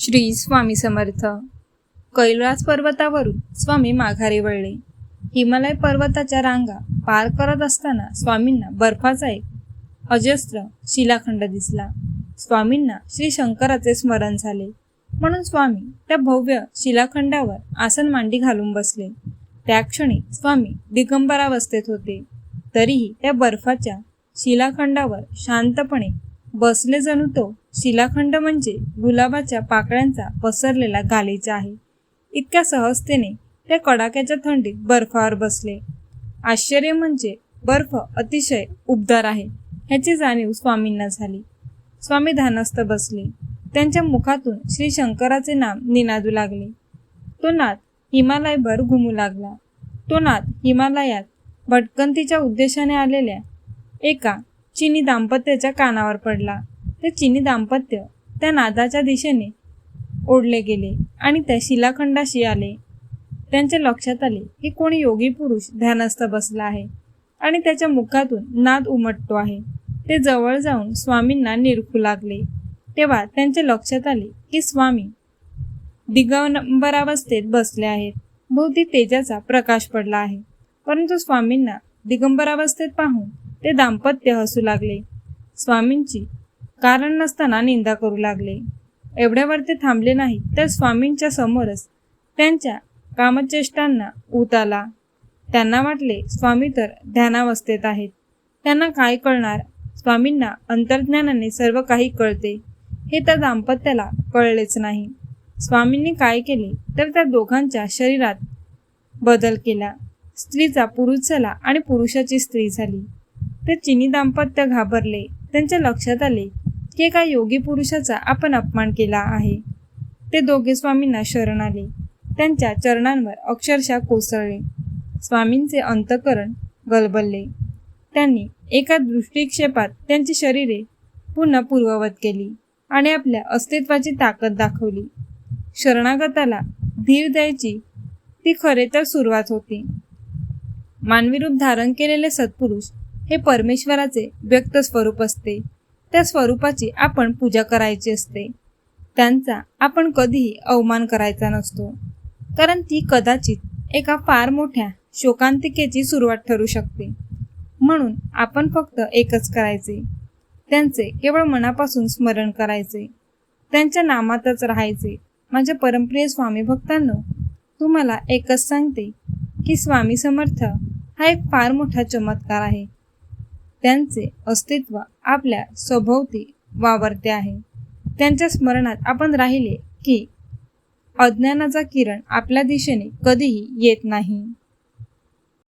श्री स्वामी समर्थ. कैलास पर्वतावरून स्वामी माघारी वळले. हिमालय पर्वताच्या रांगा पार करत असताना स्वामींना बर्फाचा एक अजस्त्र शिलाखंड दिसला. स्वामींना श्री शंकराचे स्मरण झाले. म्हणून स्वामी त्या भव्य शिलाखंडावर आसन मांडी घालून बसले. त्या क्षणी स्वामी दिगंबरावस्थेत होते. तरीही त्या बर्फाच्या शिलाखंडावर शांतपणे बसले जणू तो शिलाखंड म्हणजे गुलाबाच्या पाकळ्यांचा पसरलेला गालीचा आहे. इतक्या सहजतेने त्या कडाक्याच्या थंडीत बर्फावर बसले. आश्चर्य म्हणजे बर्फ अतिशय उबदार आहे ह्याची जाणीव स्वामींना झाली. स्वामी ध्यानस्थ बसले. त्यांच्या मुखातून श्री शंकराचे नाम निनादू लागले. तो नाद हिमालयभर घुमू लागला. तो नाद हिमालयात भटकंतीच्या उद्देशाने आलेल्या एका चिनी दाम्पत्याच्या कानावर पडला. ते चिनी दाम्पत्य त्या नादाच्या दिशेने ओढले गेले आणि त्या शिलाखंडाशी आले. त्यांच्या लक्षात आले की कोणी योगी पुरुष ध्यानस्थ बसला आहे आणि त्याच्या मुखातून नाद उमटतो आहे. ते जवळ जाऊन स्वामींना निरखू लागले. तेव्हा त्यांच्या लक्षात आले की स्वामी दिगंबरावस्थेत बसले आहेत. भोवती तेजाचा प्रकाश पडला आहे. परंतु स्वामींना दिगंबरावस्थेत पाहून ते दाम्पत्य हसू लागले. स्वामींची कारण नसताना निंदा करू लागले. एवढ्यावर ते थांबले नाही तर स्वामींच्या समोरच त्यांच्या कामचेष्टांना ऊत आला. त्यांना वाटले स्वामी तर ध्यानावस्थेत आहेत. त्यांना काय कळणार? स्वामींना अंतर्ज्ञानाने सर्व काही कळते. हे त्या दाम्पत्याला कळलेच नाही. स्वामींनी काय केले तर त्या दोघांच्या शरीरात बदल केला. स्त्रीचा पुरुष झाला आणि पुरुषाची स्त्री झाली. ते चिनी दाम्पत्य घाबरले. त्यांच्या लक्षात आले की एका योगी पुरुषाचा आपण अपमान केला आहे. ते दोघे स्वामींना शरण आले. त्यांच्या चरणांवर अक्षरशः कोसळले. स्वामींचे अंतकरण गलबलले. त्यांनी एका दृष्टिक्षेपात त्यांची शरीरे पुन्हा पूर्ववत केली आणि आपल्या अस्तित्वाची ताकद दाखवली. शरणागताला धीर द्यायची ती खरे तर सुरुवात होती. मानवी रूप धारण केलेले सत्पुरुष हे परमेश्वराचे व्यक्त स्वरूप असते. त्या स्वरूपाची आपण पूजा करायची असते. त्यांचा आपण कधीही अवमान करायचा नसतो. कारण ती कदाचित एका फार मोठ्या शोकांतिकेची सुरुवात ठरू शकते. म्हणून आपण फक्त एकच करायचे. त्यांचे केवळ मनापासून स्मरण करायचे. त्यांच्या नामातच राहायचे. माझ्या परमप्रिय स्वामी भक्तांनो तुम्हाला एकच सांगते की स्वामी समर्थ हा एक फार मोठा चमत्कार आहे. त्यांचे अस्तित्व आपल्या स्वभोवती वावरते आहे. त्यांच्या स्मरणात आपण राहिले की अज्ञानाचा किरण आपल्या दिशेने कधीही येत नाही.